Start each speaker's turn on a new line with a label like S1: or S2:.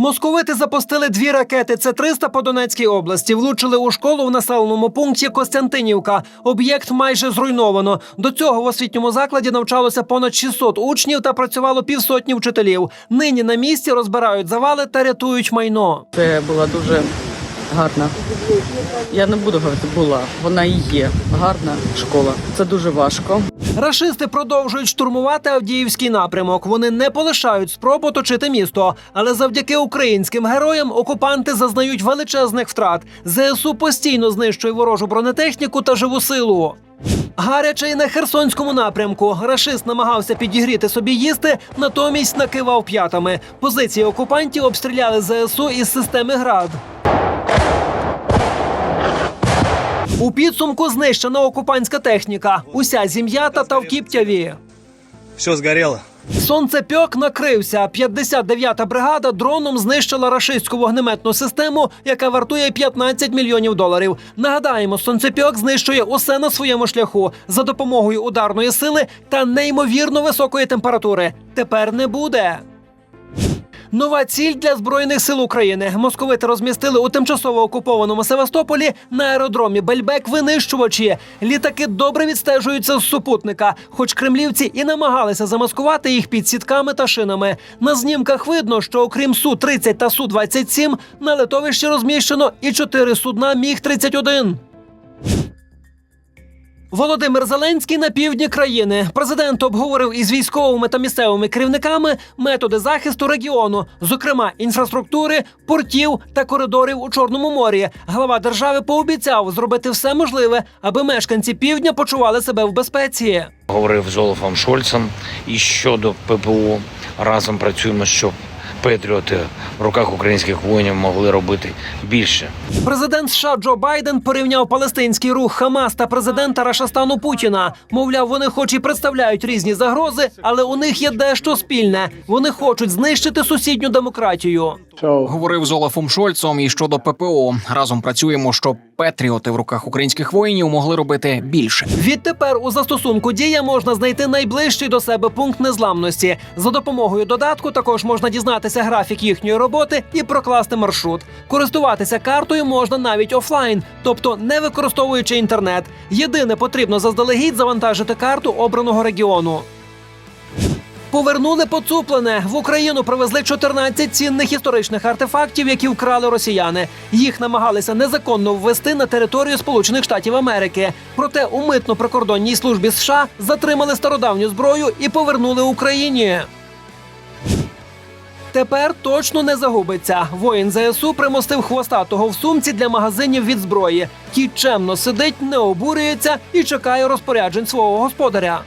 S1: Московити запустили дві ракети Це 300 по Донецькій області. Влучили у школу в населеному пункті Костянтинівка. Об'єкт майже зруйновано. До цього в освітньому закладі навчалося понад 600 учнів та працювало півсотні вчителів. Нині на місці розбирають завали та рятують майно.
S2: Це була дуже гарна. Я не буду говорити, була. Вона і є гарна школа. Це дуже важко.
S1: Рашисти продовжують штурмувати Авдіївський напрямок. Вони не полишають спроб оточити місто. Але завдяки українським героям окупанти зазнають величезних втрат. ЗСУ постійно знищує ворожу бронетехніку та живу силу. Гаряче і на Херсонському напрямку. Рашист намагався підігріти собі їсти, натомість накивав п'ятами. Позиції окупантів обстріляли ЗСУ із системи ГРАД. У підсумку знищена окупантська техніка. Уся зім'ята та в Кіптяві.
S3: Все сгорело.
S1: Сонцепьок накрився. 59-та бригада дроном знищила рашистську вогнеметну систему, яка вартує 15 мільйонів доларів. Нагадаємо, сонцепьок знищує усе на своєму шляху за допомогою ударної сили та неймовірно високої температури. Тепер не буде. Нова ціль для збройних сил України. Московити розмістили у тимчасово окупованому Севастополі на аеродромі Бельбек винищувачі. Літаки добре відстежуються з супутника, хоч кремлівці і намагалися замаскувати їх під сітками та шинами. На знімках видно, що окрім су 30 та су 27 на литовищі розміщено і чотири судна Міг 31 Володимир Зеленський на півдні країни. Президент обговорив із військовими та місцевими керівниками методи захисту регіону, зокрема інфраструктури, портів та коридорів у Чорному морі. Глава держави пообіцяв зробити все можливе, аби мешканці півдня почували себе в безпеці.
S4: говорив з Олафом Шольцем і щодо ППО разом працюємо, щоб Петріоти в руках українських воїнів могли робити більше.
S1: Президент США Джо Байден порівняв палестинський рух Хамас та президента Рашастану Путіна. Мовляв, вони хоч і представляють різні загрози, але у них є дещо спільне. Вони хочуть знищити сусідню демократію.
S5: Говорив з Олафом Шольцом і щодо ППО. Разом працюємо, щоб патріоти в руках українських воїнів могли робити більше.
S1: Відтепер у застосунку дія можна знайти найближчий до себе пункт незламності. За допомогою додатку також можна дізнатися графік їхньої роботи і прокласти маршрут. Користуватися картою можна навіть офлайн, тобто не використовуючи інтернет. Єдине потрібно заздалегідь завантажити карту обраного регіону. Повернули поцуплене. В Україну привезли 14 цінних історичних артефактів, які вкрали росіяни. Їх намагалися незаконно ввести на територію Сполучених Штатів Америки. Проте у митно-прикордонній службі США затримали стародавню зброю і повернули Україні. Тепер точно не загубиться. Воїн ЗСУ примостив хвостатого в сумці для магазинів від зброї. Кіт чемно сидить, не обурюється і чекає розпоряджень свого господаря.